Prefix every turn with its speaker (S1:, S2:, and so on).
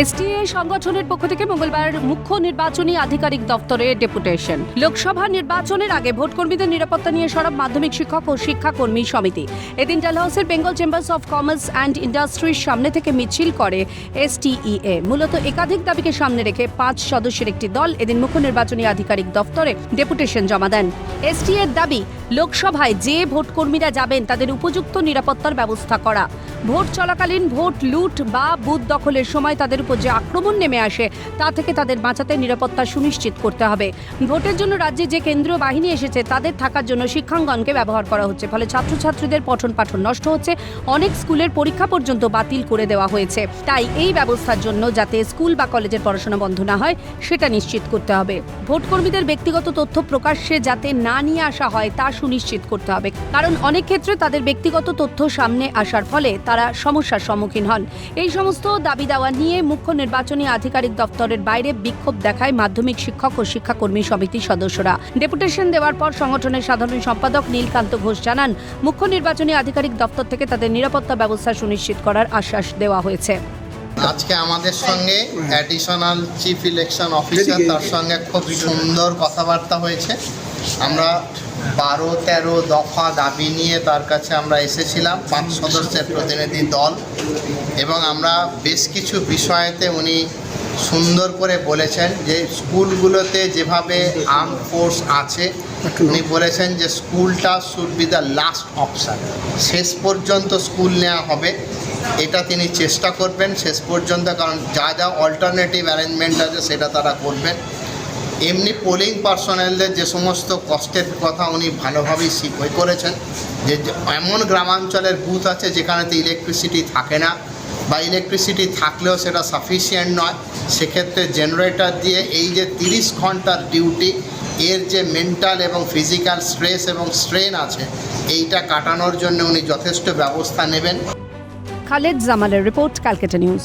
S1: STA সংগঠনের পক্ষ থেকে মঙ্গলবার মুখ্য নির্বাচনী আধিকারিক দপ্তরে ডেপুটেশন। লোকসভা নির্বাচনের আগে ভোটকর্মীদের নিরাপত্তা নিয়ে সরব মাধ্যমিক শিক্ষক ও শিক্ষাকর্মী সমিতি। এদিন ডালহাউসের Bengal chambers of commerce and ইন্ডাস্ট্রির সামনে থেকে মিছিল করে এসটিইএ মূলত একাধিক দাবিকে সামনে রেখে পাঁচ সদস্যের একটি দল এদিন মুখ্য নির্বাচনী আধিকারিক দপ্তরে ডেপুটেশন জমা দেন। এসটিএর দাবি লোকসভায় যে ভোটকর্মীরা যাবেন, তাদের উপযুক্ত নিরাপত্তার ব্যবস্থা করা। ভোট চলাকালীন ভোট লুট বা বুথ দখলের সময় তাদের উপর যে আক্রমণ নেমে আসে, তা থেকে তাদের বাঁচাতে নিরাপত্তা সুনিশ্চিত করতে হবে। ভোটের জন্য রাজ্যে যে কেন্দ্রীয় বাহিনী এসেছে, তাদের থাকার জন্য শিক্ষাঙ্গনকে ব্যবহার করা হচ্ছে। ফলে ছাত্রছাত্রীদের পঠন পাঠন নষ্ট হচ্ছে। অনেক স্কুলের পরীক্ষা পর্যন্ত বাতিল করে দেওয়া হয়েছে। তাই এই ব্যবস্থার জন্য যাতে স্কুল বা কলেজের পড়াশোনা বন্ধ না হয়, সেটা নিশ্চিত করতে হবে। ভোটকর্মীদের ব্যক্তিগত তথ্য প্রকাশ্যে যাতে না নিয়ে আসা হয়, তা সুনিশ্চিত করতে হবে। কারণ অনেক ক্ষেত্রে তাদের ব্যক্তিগত তথ্য সামনে আসার ফলে তারা সমস্যার সম্মুখীন হন। এই সমস্ত দাবি দাওয়া নিয়ে মুখ্য নির্বাচনী আধিকারিক দপ্তরের বাইরে বিক্ষোভ দেখায় মাধ্যমিক শিক্ষক ও শিক্ষাকর্মী সমিতির সদস্যরা। ডেপুটেশন দেওয়ার পর সংগঠনের সাধারণ সম্পাদক নীলকান্ত ঘোষ জানান মুখ্য নির্বাচনী আধিকারিক দপ্তর থেকে তাদের নিরাপত্তা ব্যবস্থা সুনিশ্চিত করার আশ্বাস দেওয়া হয়েছে।
S2: আজকে আমাদের সঙ্গে অ্যাডিশনাল চিফ ইলেকশন অফিসার তার সঙ্গে খুব সুন্দর কথাবার্তা হয়েছে। আমরা বারো, তেরো দফা দাবি নিয়ে তার কাছে আমরা এসেছিলাম, পাঁচ সদস্যের প্রতিনিধি দল। এবং আমরা বেশ কিছু বিষয়েতে উনি সুন্দর করে বলেছেন যে, স্কুলগুলোতে যেভাবে আর্ম ফোর্স আছে, উনি বলেছেন যে, স্কুলটা should be the last option শেষ পর্যন্ত স্কুল নেওয়া হবে, এটা তিনি চেষ্টা করবেন শেষ পর্যন্ত, কারণ যা যা অল্টারনেটিভ অ্যারেঞ্জমেন্ট আছে, সেটা তারা করবেন। এমনি পোলিং পার্সোনালদের যে সমস্ত কষ্টের কথা উনি ভালোভাবেই স্বীকার করেছেন, যে এমন গ্রামাঞ্চলের বুথ আছে যেখানেতে ইলেকট্রিসিটি থাকে না, বা ইলেকট্রিসিটি থাকলেও সেটা সাফিসিয়েন্ট নয়, সেক্ষেত্রে জেনারেটর দিয়ে এই যে তিরিশ ঘণ্টার ডিউটি এর যে মেন্টাল এবং ফিজিক্যাল স্ট্রেস এবং স্ট্রেন আছে, এইটা কাটানোর জন্য উনি যথেষ্ট ব্যবস্থা নেবেন।
S1: খালেদ জামালের রিপোর্ট ক্যালকাটা নিউজ।